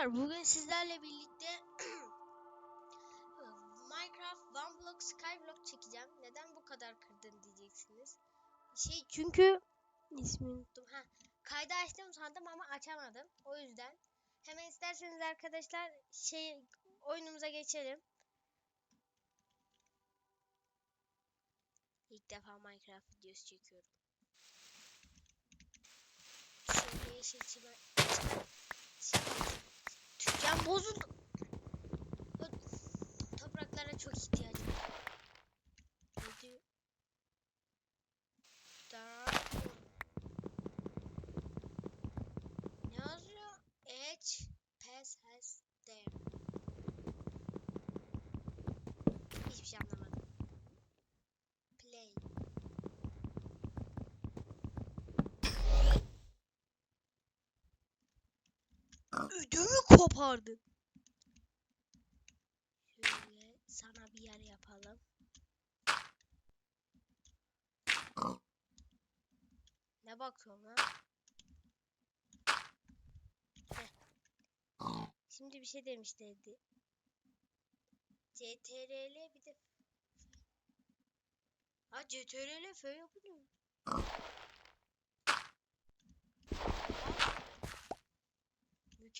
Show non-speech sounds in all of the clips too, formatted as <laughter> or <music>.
Arkadaşlar bugün sizlerle birlikte <clears throat> Minecraft One Block Skyblock çekeceğim. Neden bu kadar kırdın diyeceksiniz. Şey çünkü ismini unuttum. Ha, kaydı açtım sandım ama açamadım. O yüzden hemen isterseniz arkadaşlar şey oyunumuza geçelim. İlk defa Minecraft videosu çekiyorum. Şöyle yeşil çimen Tüken bozuldu. Topraklara çok ihtiyacım var. Ne diyor? Daha- Ne yazıyor? Edge pass has there. Hiçbir şey anlamadım. Play. Ödümü kopardı. Şöyle sana bir yer yapalım. Ne bakıyorsun lan? Şimdi bir şey demişlerdi. CTRL bir de Ha CTRL F yapılıyor.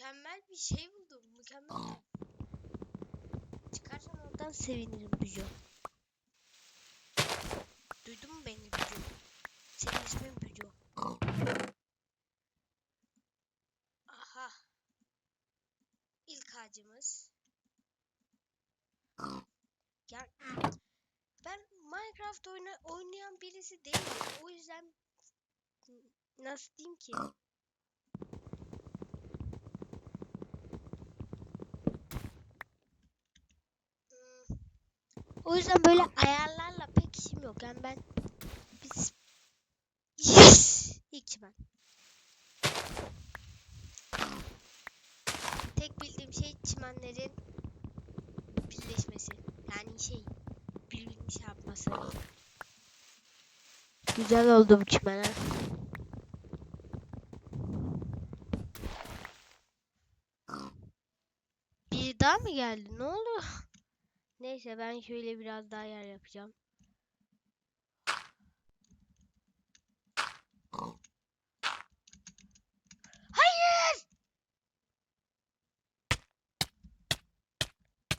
Mükemmel bir şey buldum. Mükemmel. Çıkarsan oradan sevinirim Büco. Duydun mu beni Büco? Senin ismin Büco. Aha. İlk ağacımız. Ya ben Minecraft oyna oynayan birisi değilim. O yüzden nasıl diyeyim ki? O yüzden böyle ayarlarla pek işim yok. Yani ben biz yes! <laughs> İlk ben. Tek bildiğim şey çimenlerin birleşmesi. Yani şey birbirini şey yapması. Güzel oldu bu çimenler. Bir daha mı geldi? Ne oldu? Neyse ben şöyle biraz daha yer yapacağım. Hayır!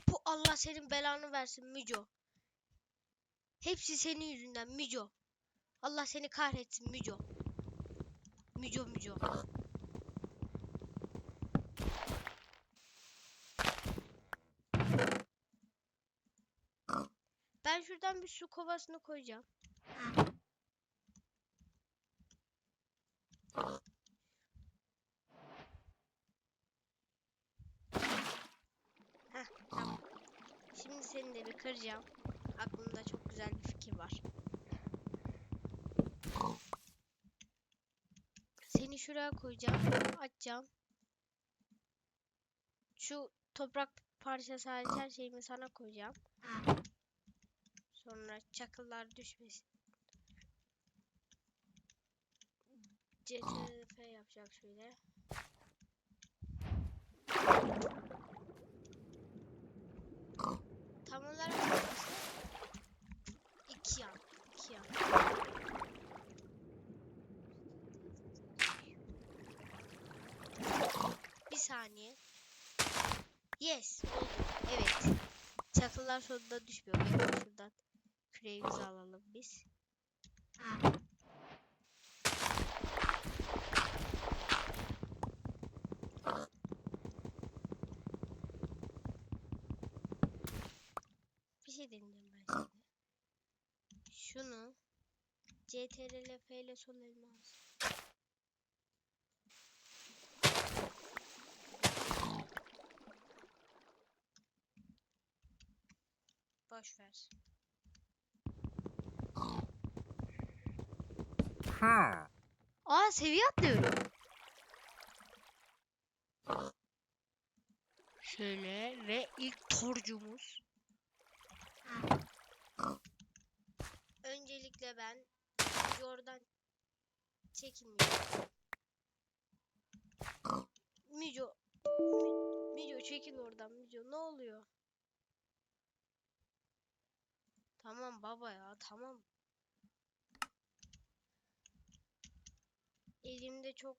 Bu Allah senin belanı versin Müco. Hepsi senin yüzünden Müco. Allah seni kahretsin Müco. Müco Müco. Ben şuradan bir su kovasını koyacağım. Heh, tamam. Şimdi seni de bir kıracağım. Aklımda çok güzel bir fikir var. Seni şuraya koyacağım. Açacağım. Şu toprak parçası hariç her şeyimi sana koyacağım. Sonra çakıllar düşmesin. CTRF yapacağım şöyle. Tam olarak iki yan. iki yan. Bir saniye. Yes. Evet. Çakıllar sonunda düşmüyor. Şuradan küreğimizi alalım biz. Bir şey deneyeceğim ben şimdi. Şunu CTRL F ile elime alsın. Boş ver. Ha. Aa seviye. Şöyle ve ilk torcumuz. Öncelikle ben oradan çekilmiyorum. Mico. Mi- oradan Müco ne oluyor? Tamam baba ya tamam. Elimde çok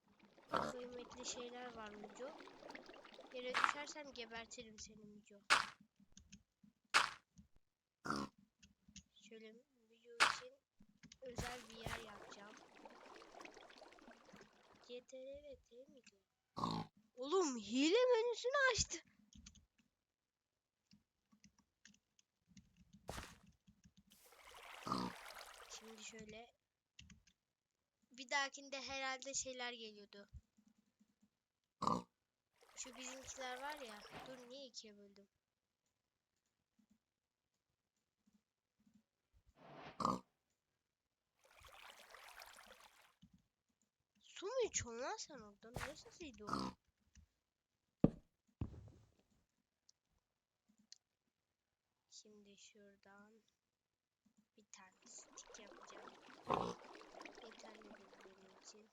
kıymetli şeyler var Müco. Yere düşersem gebertirim seni Müco. Şöyle Müco için özel bir yer yapacağım. CTRL T Müco. Oğlum hile menüsünü açtı. Şimdi şöyle dahakinde herhalde şeyler geliyordu. Şu bizimkiler var ya. Dur niye ikiye böldüm? Su mu içiyorsun lan sen oradan? Ne sesiydi o? Şimdi şuradan bir tane stick yapacağım. Yeterlidir benim için.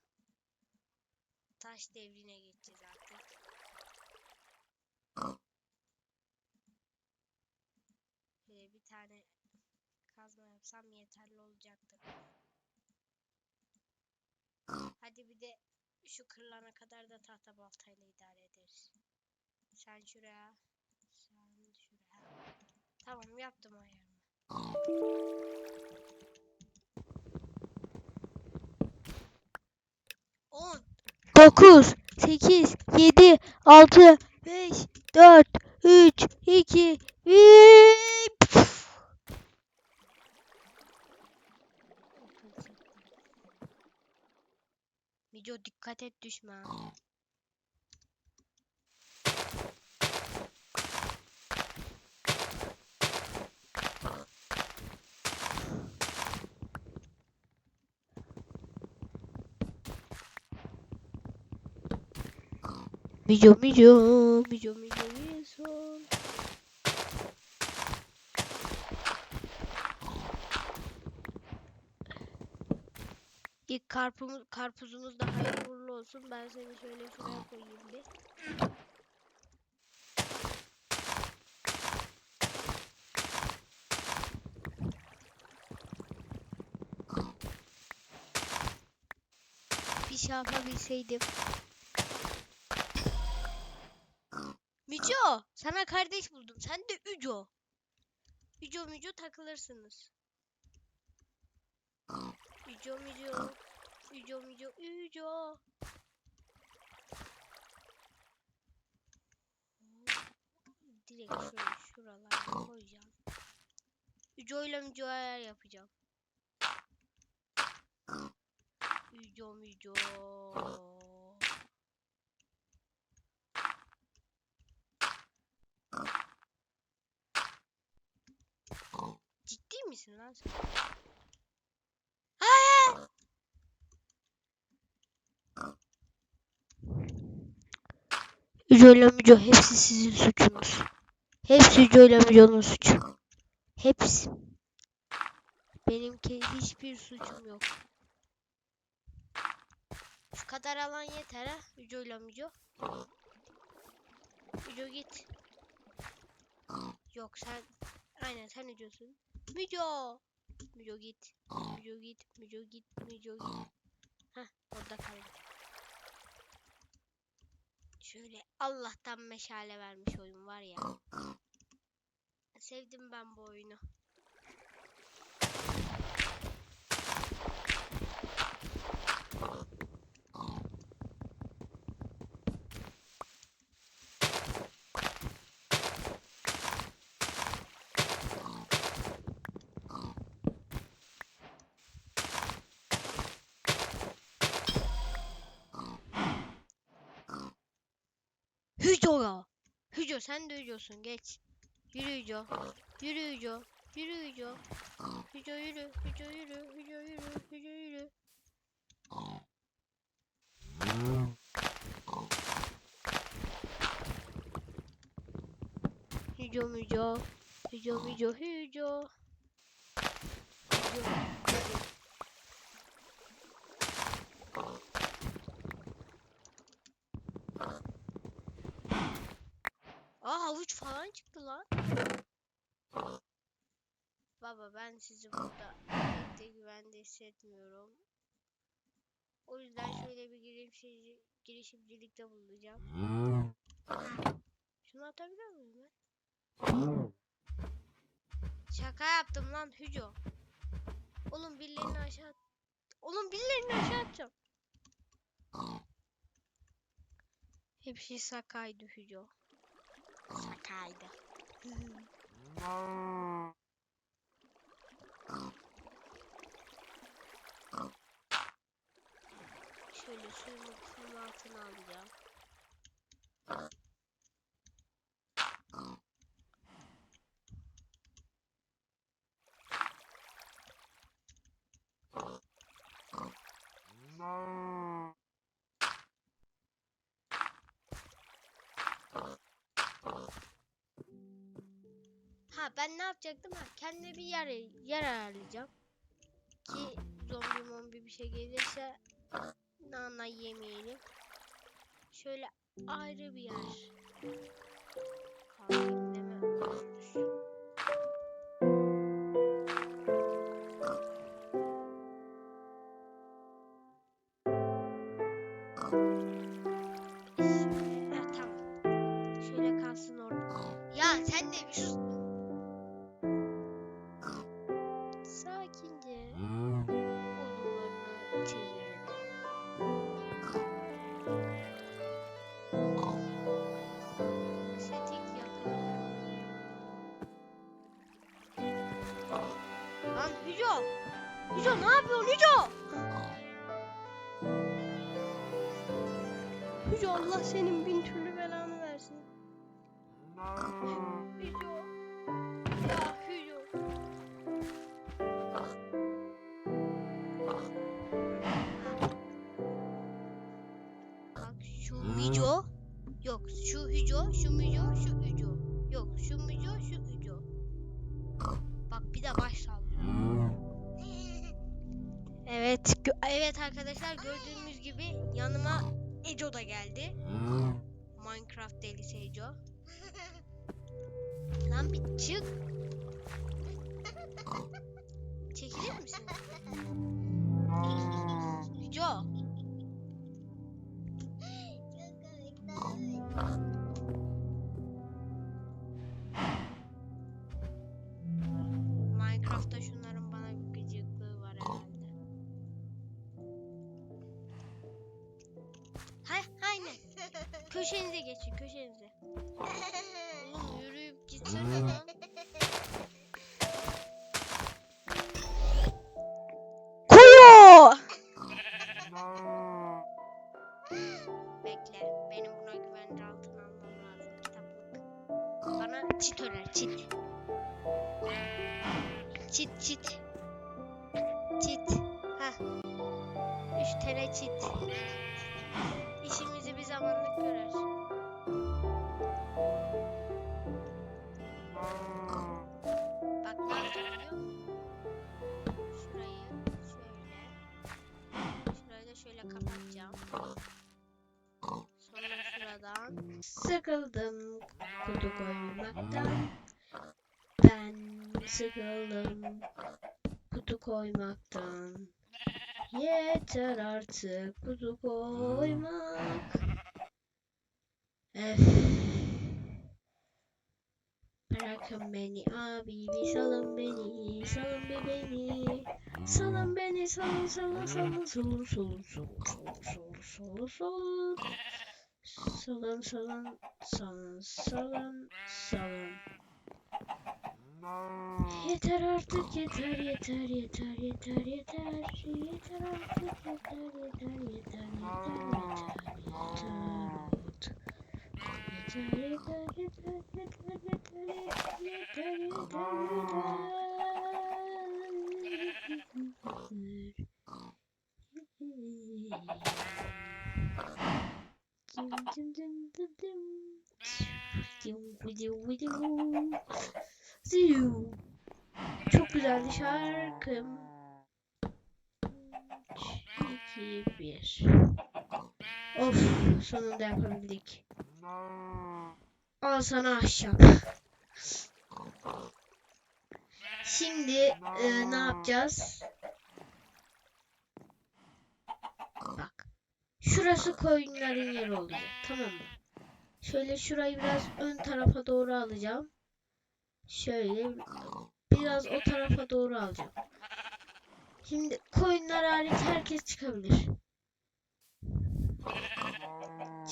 Taş devrine geçeceğiz artık. Şöyle bir tane kazma yapsam yeterli olacaktır. Hadi bir de şu kırılana kadar da tahta baltayla idare ederiz. Sen şuraya, sen şuraya. Tamam yaptım ayarımı. On, dokuz, sekiz, yedi, altı, beş, dört, üç, iki, bir. Mico dikkat et düşme. Mico Mico Mico Mico Wilson. İlk karpumuz, karpuzumuz da hayırlı olsun. Ben seni şöyle şuraya koyayım bir. Bir şey yapabilseydim. Sana kardeş buldum. Sen de Üco. Üco Mico takılırsınız. Üco Mico. Üco Mico Üco. Direkt şöyle şuralara koyacağım. Üco ile Mico ayar yapacağım. Üco Mico. Misin lan sen? Hayır. Ücoyla Müco hepsi sizin suçunuz. Hepsi Ücoyla Müco'nun suçu. Hepsi. Benimki hiçbir suçum yok. Şu kadar alan yeter ha. Ücoyla Müco. Üco git. Yok sen aynen sen Üco'sun. Müco. Müco git. Müco git. Müco git. Müco git. Heh orada kaldı. Şöyle Allah'tan meşale vermiş oyun var ya. Sevdim ben bu oyunu. Hüco ya. Hüco sen de Hüco'sun geç. Yürü Hüco. Yürü Hüco. Yürü Hüco. Hüco yürü. Hüco yürü. Hüco yürü. Hüco yürü. Hüco Müco. Hüco Müco Hüco. Hüco. Aa havuç falan çıktı lan. Baba ben sizi burada de güvende hissetmiyorum. O yüzden şöyle bir girişimci, girişimcilikte bulunacağım. Şunu atabiliyor muyum ben? Şaka yaptım lan Hüco. Oğlum birilerini aşağı at. Oğlum birilerini aşağı atacağım. Hepsi sakaydı Hüco. Sakaydı. Şöyle suyumu suyun altına alacağım. Ha ben ne yapacaktım? Ha, kendime bir yer yer ayarlayacağım. Ki zombi mombi bir şey gelirse nana yemeyelim. Şöyle ayrı bir yer. Kalkayım deme. Şöyle kalsın orada. Ya sen de bir sus. Hüco. Yok şu Hüco, şu Müco, şu Hüco. Yok şu Müco, şu Hüco. Bak bir de baş sallıyor. <laughs> Evet, evet arkadaşlar gördüğünüz gibi yanıma Eco da geldi. Minecraft delisi Eco. Lan bir çık. Minecraft'ta şunların bana bir gıcıklığı var herhalde. Hay, aynen. Köşenize geçin, köşenize. Oğlum yürüyüp gitsene lan. Bekle, benim buna güvence altına almam lazım kitaplık. Bana çit öner, çit. Çit, çit. Çit. Hah. Üç tane çit. İşimizi bir zamanlık görer. Bak ne yapacağım? Şurayı şöyle. Şurayı da şöyle kapatacağım. Sonra şuradan. Sıkıldım kutu koymaktan. Sıkıldım kutu koymaktan. Yeter artık kutu koymak. Öf. Bırakın beni abi salın beni salın bir beni salın beni salın salın salın salın salın salın salın salın salın salın salın salın salın salın Yeter artık yeter yeter yeter yeter yeter yeter artık yeter yeter yeter yeter yeter yeter artık. Yeter yeter yeter yeter yeter yeter yeter yeter. Ziyu. Çok güzeldi şarkım. 2, 1. Of sonunda yapabildik. Al sana ahşap. Şimdi e, ne yapacağız? Bak. Şurası koyunların yeri olacak. Tamam mı? Şöyle şurayı biraz ön tarafa doğru alacağım. Şöyle biraz o tarafa doğru alacağım. Şimdi koyunlar hariç herkes çıkabilir.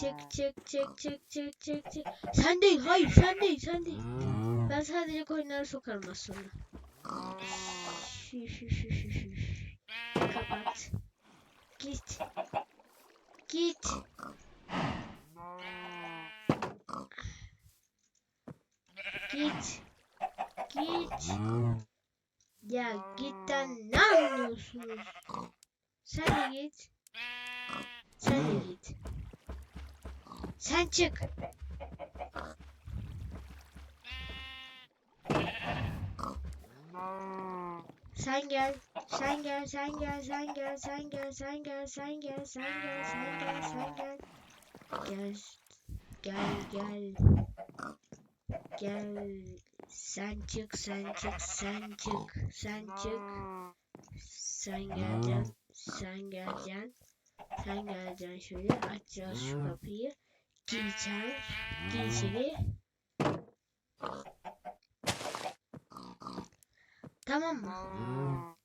Çek çek çek çek çek çek çek. Sen değil hayır sen değil sen değil. Ben sadece koyunları sokarım az sonra. Şş, şş, şş, şş. Kapat. Git. Git. Git. Git. Ya gitten ne anlıyorsunuz? Sen de git. Sen de git. Sen çık. Sen gel. Sen gel, sen gel, sen gel, sen gel, sen gel, sen gel, sen gel, sen gel, sen gel. Gel. Gel, gel. Gel. Sen çık, sen çık, sen çık, sen çık. Sen geleceksin, sen geleceksin. Sen geleceksin şöyle açacağız şu kapıyı. Gir içeri, gir içeri. Tamam mı?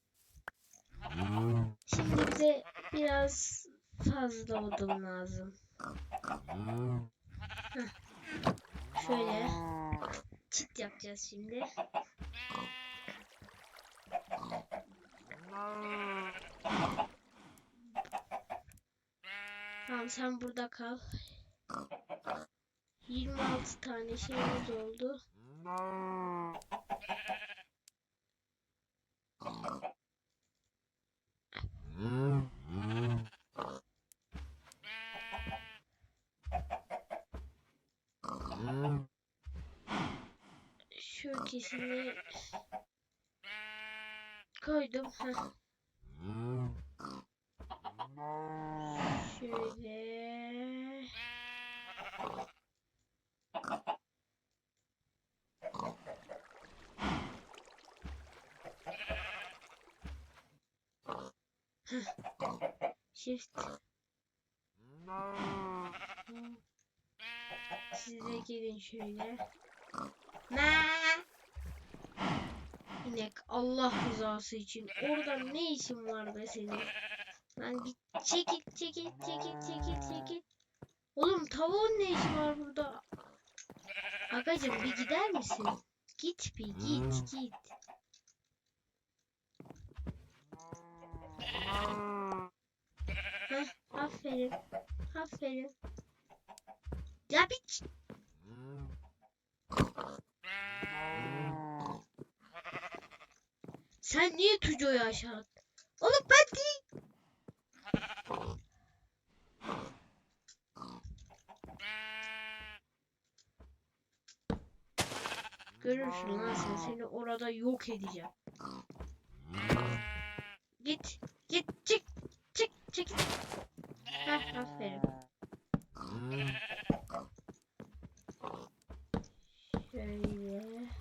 Şimdi bize biraz fazla odun lazım. Heh. Şöyle çit yapacağız şimdi. Tamam sen burada kal. 26 tane şeyimiz oldu. şimdi koydum. Şöyle. Shift. Size gelin şöyle. Maa. İnek Allah rızası için. Orada ne işin var be senin? Lan git çekil çekil çekil çekil çekil. Oğlum tavuğun ne işi var burada? Agacım bir gider misin? Git bir git git. Heh, aferin. Aferin. Ya bir Sen niye Tuco'yu aşağı attın? Oğlum ben değil. Görürsün lan sen seni orada yok edeceğim. Git. Git. Çık. Çık. Çık. Heh, aferin. Şöyle.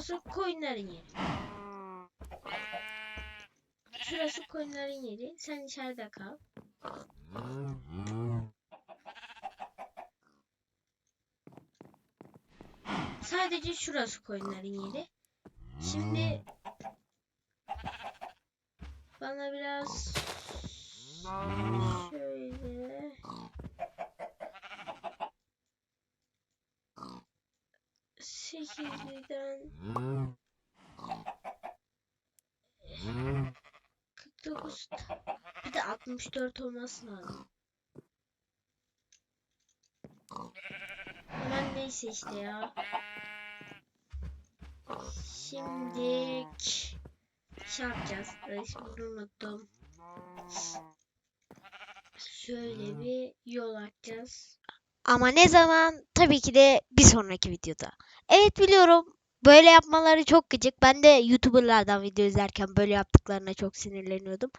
Heh, burası koyunların yeri. Şurası koyunların yeri. Sen içeride kal. Sadece şurası koyunların yeri. Şimdi bana biraz şöyle 48'den 49 bir de 64 olması lazım. Hemen neyse işte ya. Şimdi şey yapacağız. Ay, Şimdi unuttum. Şöyle bir yol açacağız. Ama ne zaman? Tabii ki de bir sonraki videoda. Evet biliyorum. Böyle yapmaları çok gıcık. Ben de YouTuber'lardan video izlerken böyle yaptıklarına çok sinirleniyordum.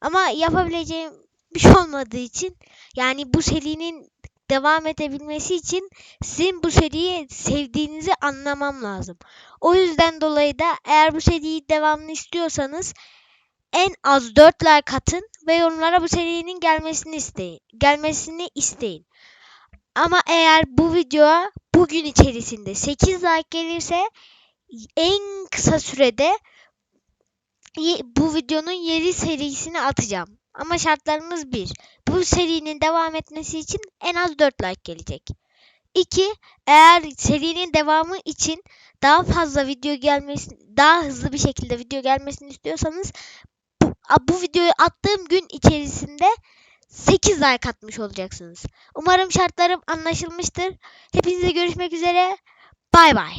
Ama yapabileceğim bir şey olmadığı için yani bu serinin devam edebilmesi için sizin bu seriyi sevdiğinizi anlamam lazım. O yüzden dolayı da eğer bu seriyi devamını istiyorsanız en az 4 like atın ve yorumlara bu serinin gelmesini isteyin. Gelmesini isteyin. Ama eğer bu videoya bugün içerisinde 8 like gelirse en kısa sürede bu videonun yeni serisini atacağım. Ama şartlarımız bir. Bu serinin devam etmesi için en az 4 like gelecek. 2. Eğer serinin devamı için daha fazla video gelmesini, daha hızlı bir şekilde video gelmesini istiyorsanız bu, bu videoyu attığım gün içerisinde 8 like atmış olacaksınız. Umarım şartlarım anlaşılmıştır. Hepinize görüşmek üzere. Bay bay.